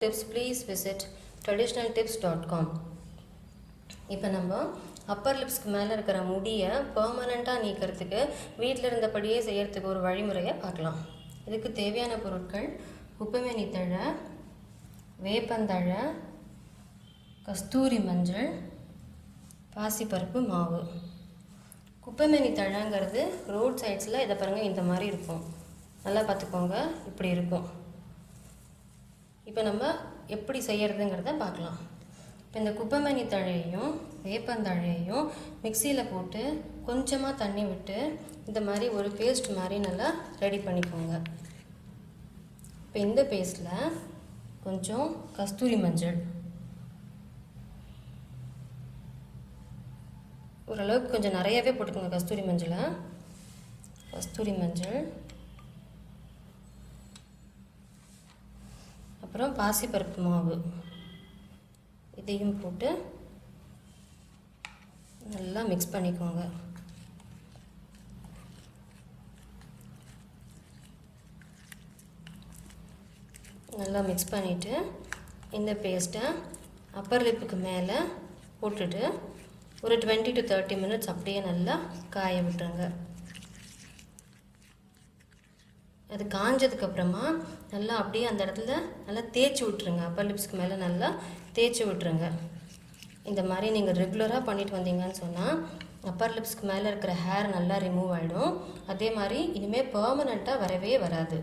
Tips please visit traditional tips dot com இப்போ நம்ம அப்பர் லிப்ஸ்க்கு மேலே இருக்கிற முடியை பர்மனண்ட்டாக நீக்கிறதுக்கு வீட்டில் இருந்தபடியே செய்கிறதுக்கு ஒரு வழிமுறையை பார்க்கலாம். இதுக்கு தேவையான பொருட்கள் உப்புமேனி தழை வேப்பந்தழை கஸ்தூரி மஞ்சள் பாசிப்பருப்பு மாவு. குப்பைமேனி தழைங்கிறது ரோட் சைட்ஸில் இதை பாருங்கள் இந்த மாதிரி இருக்கும். நல்லா பார்த்துக்கோங்க இப்படி இருக்கும். இப்போ நம்ம எப்படி செய்கிறதுங்கிறத பார்க்கலாம். இப்போ இந்த குப்பைமணி தழையையும் வேப்பந்தழையையும் மிக்சியில் போட்டு கொஞ்சமாக தண்ணி விட்டு இந்த மாதிரி ஒரு பேஸ்ட் மாதிரி நல்லா ரெடி பண்ணிக்கோங்க. இப்போ இந்த பேஸ்ட்டில் கொஞ்சம் கஸ்தூரி மஞ்சள். ஓரளவுக்கு கொஞ்சம் நிறையவே போட்டுக்கோங்க கஸ்தூரி மஞ்சளை. கஸ்தூரி மஞ்சள். அப்புறம் பாசிப்பருப்பு மாவு. இதையும் போட்டு நல்லா மிக்ஸ் பண்ணிக்கோங்க. நல்லா மிக்ஸ் பண்ணிவிட்டு இந்த பேஸ்ட்டை அப்பர் லிப்புக்கு மேலே போட்டுட்டு ஒரு டுவெண்ட்டி டு தேர்ட்டி மினிட்ஸ் அப்படியே நல்லா காய விட்டுருங்க. அது காஞ்சதுக்கப்புறமா நல்லா அப்படியே அந்த இடத்துல நல்லா தேய்ச்சி விட்ருங்க அப்பர் லிப்ஸ்க்கு மேலே நல்லா தேய்ச்சி விட்ருங்க இந்த மாதிரி நீங்கள் ரெகுலராக பண்ணிட்டு வந்தீங்கன்னு சொன்னால் அப்பர் லிப்ஸ்க்கு மேலே இருக்கிற ஹேர் நல்லா ரிமூவ் ஆகிடும் அதே மாதிரி இனிமேல் பர்மனெண்ட்டாக வரவே வராது.